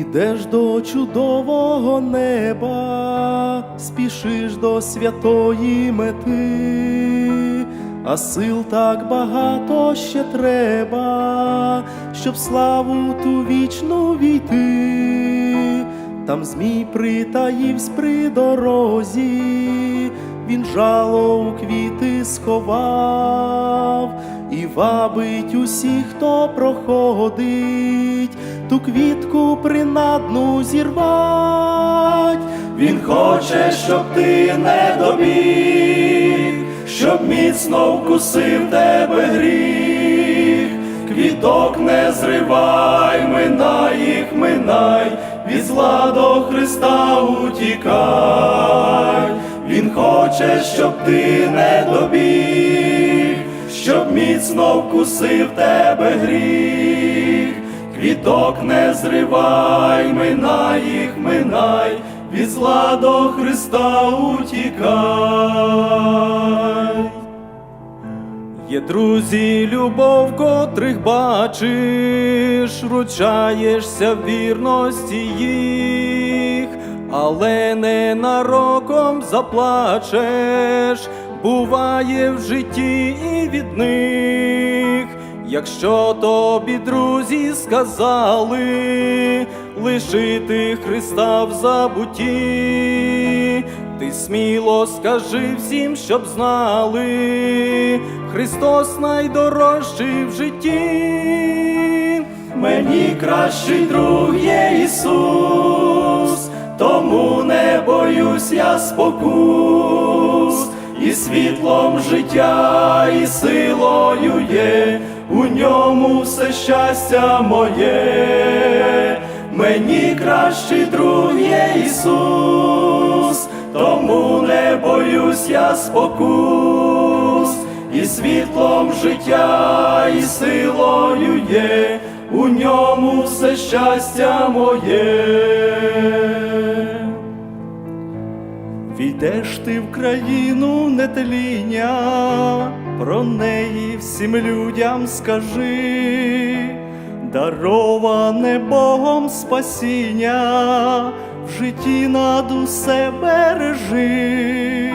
Ідеш до чудового неба, спішиш до святої мети, а сил так багато ще треба, щоб славу ту вічну війти. Там змій притаївсь при дорозі, він жало у квіти сховав вабить усіх, хто проходить, ту квітку принадну зірвать. Він хоче, щоб ти не добіг, щоб міцно вкусив тебе гріх, квіток не зривай, минай їх, минай, від зла до Христа утікай. Він хоче, щоб ти не добіг, міцно вкусив тебе гріх, квіток не зривай, минай їх, минай, від зла до Христа утікай. Є друзі, любов, котрих бачиш, ручаєшся в вірності їх, але ненароком заплачеш, буває в житті і від них. Якщо тобі друзі сказали лишити Христа в забуті, ти сміло скажи всім, щоб знали, Христос найдорожчий в житті. Мені кращий друг є Ісус, тому не боюсь я спокус, і світлом життя, і силою є, у ньому все щастя моє. Мені кращий друг є Ісус, тому не боюсь я спокус, і світлом життя, і силою є, у ньому все щастя моє. Війдеш ти в країну нетління, про неї всім людям скажи, дароване Богом спасіння, в житті над усе бережи,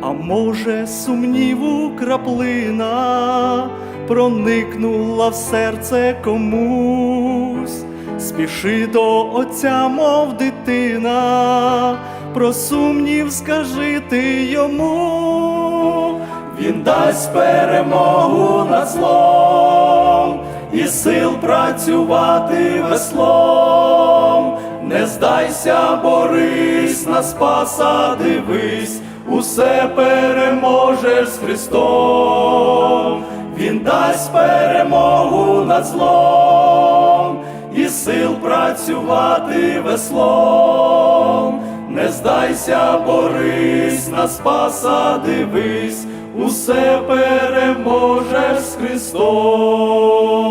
а може сумніву краплина проникнула в серце комусь. Спіши до отця, мов дитина, про сумнів скажи ти йому, він дасть перемогу над злом і сил працювати веслом. Не здайся, борись на спаса, дивись, усе переможеш з Христом. Він дасть перемогу над злом і сил працювати веслом. Здайся, борись на спаса, дивись, усе переможеш з Христом.